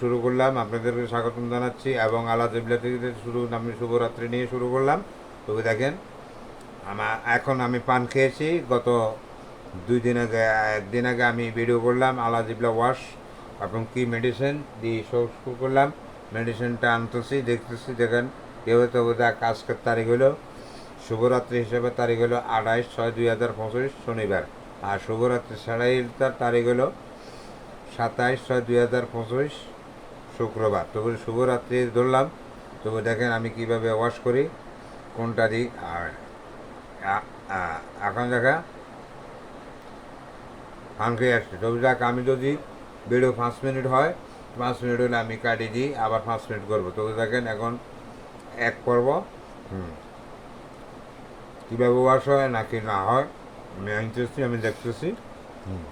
শুরু করলাম। আপনাদেরকে স্বাগতম জানাচ্ছি এবং আলা জেবলা থেকে শুরু আমি শুভরাত্রি নিয়ে শুরু করলাম। তবে দেখেন আমার এখন আমি পান খেয়েছি। গত দুই দিন আগে একদিন আগে আমি ভিডিও করলাম আলা জিবলা ওয়াশ এবং কি মেডিসিন দিয়ে সব শুরু করলাম। মেডিসিনটা আনতেছি, দেখতেছি, দেখেন কেউ তো বোধহয় আজকের তারিখ হলো। শুভরাত্রি হিসেবে তারিখ হলো আঠাইশ ছয় দুই হাজার পঁচিশ শনিবার। আর শুভরাত্রি সাড়াইটার তারিখ হলো সাতাইশ ছয় দুই হাজার পঁচিশ শুক্রবার। তবু শুভরাত্রি ধরলাম। তবু দেখেন আমি কীভাবে ওয়াশ করি, কোনটা দিই, আর এখন দেখা, ফান খেয়ে আসছি। তবু যাক, আমি যদি ভিডিও পাঁচ মিনিট হয়, পাঁচ মিনিট হলে আমি কাটিয়ে দিই, আবার পাঁচ মিনিট করব। তবু দেখেন এখন এক পর্ব, হুম। কীভাবে ওয়াশ হয় নাকি না হয়, আমি আনতেছি, আমি দেখতেছি, হুম।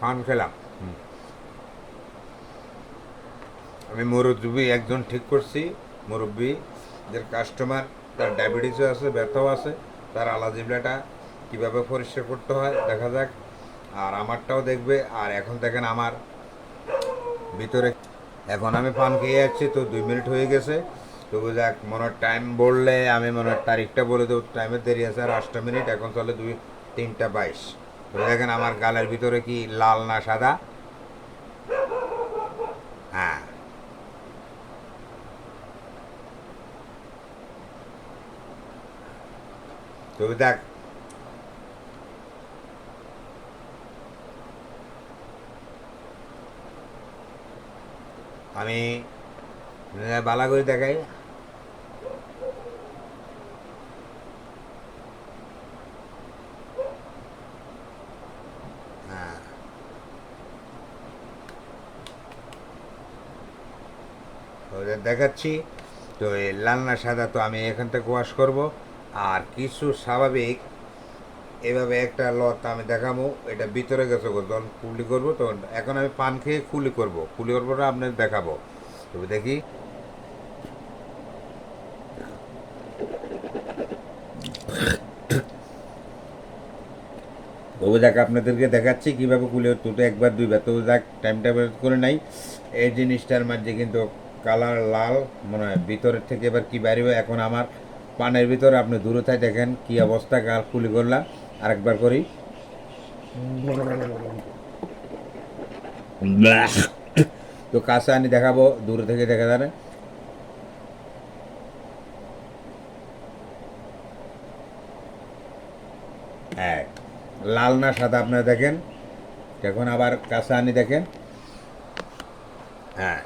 পান খেলাম। আমি মুরব্বী একজন ঠিক করছি মুরব্বী যে কাস্টমার তার ডায়াবেটিসও আছে, ব্যথাও আছে, তার আলাজিবলাটা কীভাবে পরিষ্কার করতে হয় দেখা যাক। আর আমারটাও দেখবে, আর এখন দেখেন আমার ভিতরে এখন আমি পান খেয়ে যাচ্ছি, তো দুই মিনিট হয়ে গেছে। তবু যাক, মনে টাইম বললে আমি মনে তারিখটা বলে দেবো টাইমের দেরি আছে, আর আটটা মিনিট, এখন চলে দুই, তিনটা বাইশ। দেখেন আমার গালের ভিতরে কি লাল না সাদা? হ্যাঁ। তবে দেখ, আমি বালা করে দেখাই। দেখাচ্ছি। তো এই লাল না সাদা তো আমি এখান থেকে ওয়াশ করব। আর কিছু স্বাভাবিক, এভাবে একটা লত আমি দেখাবো এটা ভিতরে গেছে যখন কুলি করব তখন এখন আমি পান খেয়ে কুলি করব। কুলি করব না আপনাদের দেখাবো। তবে দেখি। তবু যাক, আপনাদেরকে দেখাচ্ছি কীভাবে কুলে দুটো একবার, দুইবার। তবু যাক টাইম বের করে নাই। এই জিনিসটার মাঝে কিন্তু কালার লাল, মনে হয় ভিতরের থেকে এবার কি বেরোবে এখন আমার পানের ভিতরে, আপনি দূরে থাই দেখেন কি অবস্থা, গাল কুলি করলাম আরেকবার করি। তো কাছে আনি দেখাবো, দূরে থেকে দেখা যাবে। হ্যাঁ লাল না সাদা, আপনারা দেখেন। এখন আবার কাছে আনি দেখেন। হ্যাঁ।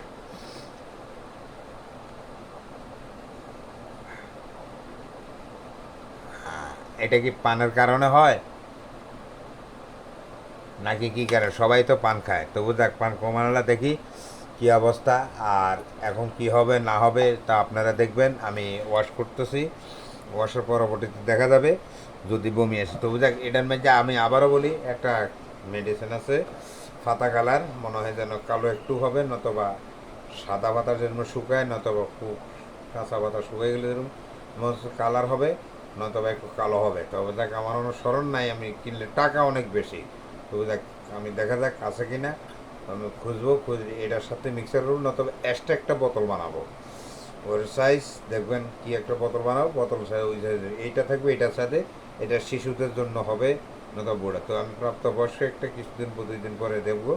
এটা কি পানের কারণে হয়? নাকি কি কারণে? সবাই তো পান খায়। তবু দেখ, পান কমানোলা দেখি কি অবস্থা। আর এখন কি হবে, না হবে, তা আপনারা দেখবেন। আমি ওয়াশ করতেছি। ওয়াশের পরবর্তীতে দেখা যাবে, যদি বমি আসে। তবু দেখ এটার মধ্যে আমি আবারও বলি, একটা মেডিসিন আছে, ফাতা কালার। মনে হয় যেন কালো একটু হবে, নতবা সাদা পাতা যেরকম শুকায়, নতবা খুব কাঁচা পাতা শুকিয়ে গেলে যেরকম কালার হবে। নতবা একটু কালো হবে। তবে দেখ, আমার অনুসরণ নাই, আমি কিনলে টাকা অনেক বেশি। তবু দেখ, আমি দেখা যাক, আছে কি না আমি খুঁজবো, খুঁজ এটার সাথে মিক্সার করব নতবা এক্সট্রা একটা বোতল বানাবো। ওর সাইজ দেখবেন কি একটা বোতল বানাবো। বোতল সাইজ ওই সাইজের এইটা থাকবে এটার সাথে। এটা শিশুদের জন্য হবে নয়তো বুড়া। তো আমি প্রাপ্তবয়স্ক একটা কিছুদিন পর, দুই দিন পরে দেখব।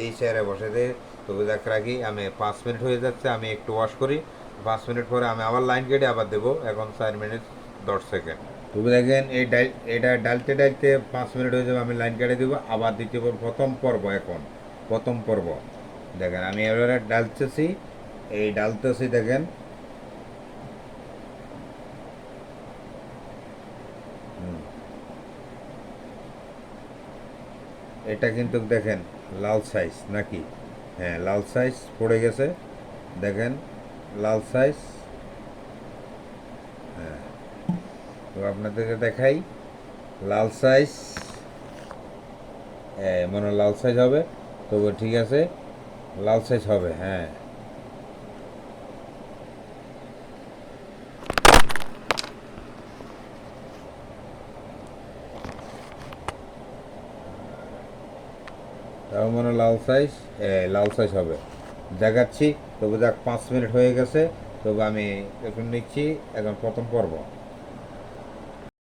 এই চেয়ারে বসে দিয়ে তবু দেখ, রাখি, আমি পাঁচ মিনিট হয়ে যাচ্ছে, আমি একটু ওয়াশ করি। পাঁচ মিনিট পরে আমি আবার লাইন কেটে আবার দেবো। এখন চার মিনিট দশ সেকেন্ড তবু দেখেন, এই ডাল এটা ডালতে ডালতে পাঁচ মিনিট হয়ে যাবে, আমি লাইন কেটে দেবো, আবার দ্বিতীয় পর্ব, প্রথম পর্ব এখন, প্রথম পর্ব। দেখেন, আমি এবারে ডালতেছি, এই ডালতেছি, দেখেন। এটা কিন্তু দেখেন, লাল সাইজ নাকি? হ্যাঁ লাল সাইজ পড়ে গেছে, দেখেন, লাল সাইজ হ্যাঁ তো আপনাদেরকে দেখাই। লাল সাইজ মনে লাল সাইজ হবে। তবু ঠিক আছে, লাল সাইজ হবে হ্যাঁ। তাও মানে লাল সাইজ লাল সাইজ হবে। দেখাচ্ছি, তবু দেখ পাঁচ মিনিট হয়ে গেছে, তবু আমি এখন নিচ্ছি, এখন প্রথম পর্ব।